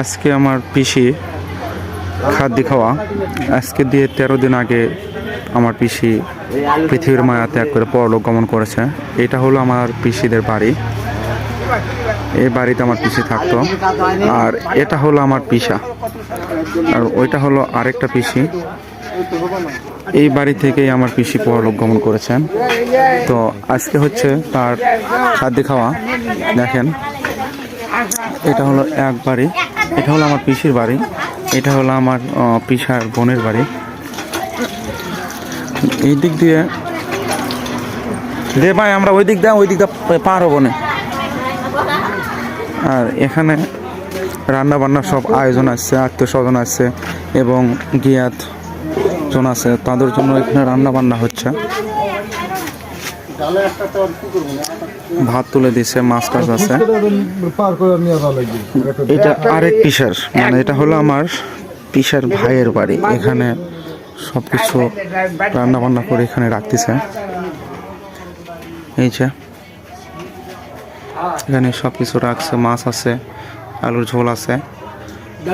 আজকে আমার পিসি খাদ্য খাওয়া। আজকে দিয়ে তেরো দিন আগে আমার পিসি পৃথিবীর মায়া ত্যাগ করে পরলোক গমন করেছে। এটা হলো আমার পিসিদের বাড়ি। এই বাড়িতে আমার পিসি থাকতো। আর এটা হলো আমার পিসা। আর ওইটা হলো আরেকটা পিসি। এই বাড়ি থেকেই আমার পিসি পরলোক গমন করেছেন। তো আজকে হচ্ছে তার খাদ্য খাওয়া। দেখেন। এটা হলো এক বাড়ি। এটা হলো আমার পিসির বাড়ি। এটা হলো আমার পিসার বোনের বাড়ি। এই দিক দিয়ে রে ভাই, আমরা ওই দিক দিয়ে ওই দিক দিয়ে পার হব না। আর এখানে রান্না বান্নার সব আয়োজন আছে আত্মীয় স্বজন আছে এবং গিয়াত জন আছে। তাদের জন্য এখানে রান্না বান্না হচ্ছে। ভাত তুলে দিছে মাছ টাছ আছে। এটা আরেক পিসার মানে এটা হলো আমার পিসার ভাইয়ের বাড়ি। এখানে সব কিছু রান্না বান্না করে এখানে রাখতেছে। এই যে এখানে সব কিছু রাখছে মাছ আছে আলুর ঝোল আছে।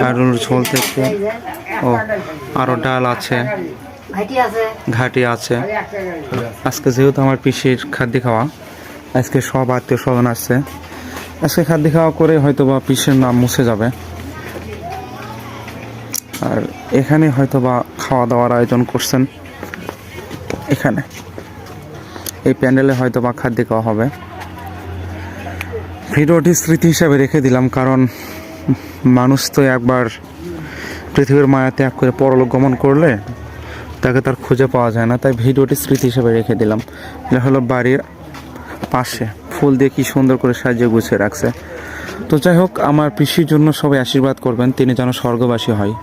আলুর ঝোল থেকে ও আরও ডাল আছে। ঘাটি আছে? আজকে যেহেতু আমার পিসির খাদ্য খাওয়া আজকে সব আত্মীয় স্বজন আসছে। আজকে খাদ্য খাওয়া করে হয়তো বা পিসের নাম মুছে যাবে। আর এখানে হয়তো বা খাওয়া দাওয়ার আয়োজন করছেন। এখানে। এই প্যান্ডেলে হয়তো বা খাদ্য খাওয়া হবে। ভিডিওটি স্মৃতি হিসাবে রেখে দিলাম কারণ মানুষ তো একবার পৃথিবীর মায়া ত্যাগ করে পরলোক গমন করলে তাকে তার খুঁজে পাওয়া যায় না, তাই ভিডিওটি স্মৃতি হিসেবে রেখে দিলাম। এটা হলো বাড়ির পাশে। ফুল দিয়ে কি সুন্দর করে সাজিয়ে গুছিয়ে রাখছে। তো যাই হোক, আমার পিসির জন্য সবাই আশীর্বাদ করবেন, তিনি যেন স্বর্গবাসী হয়।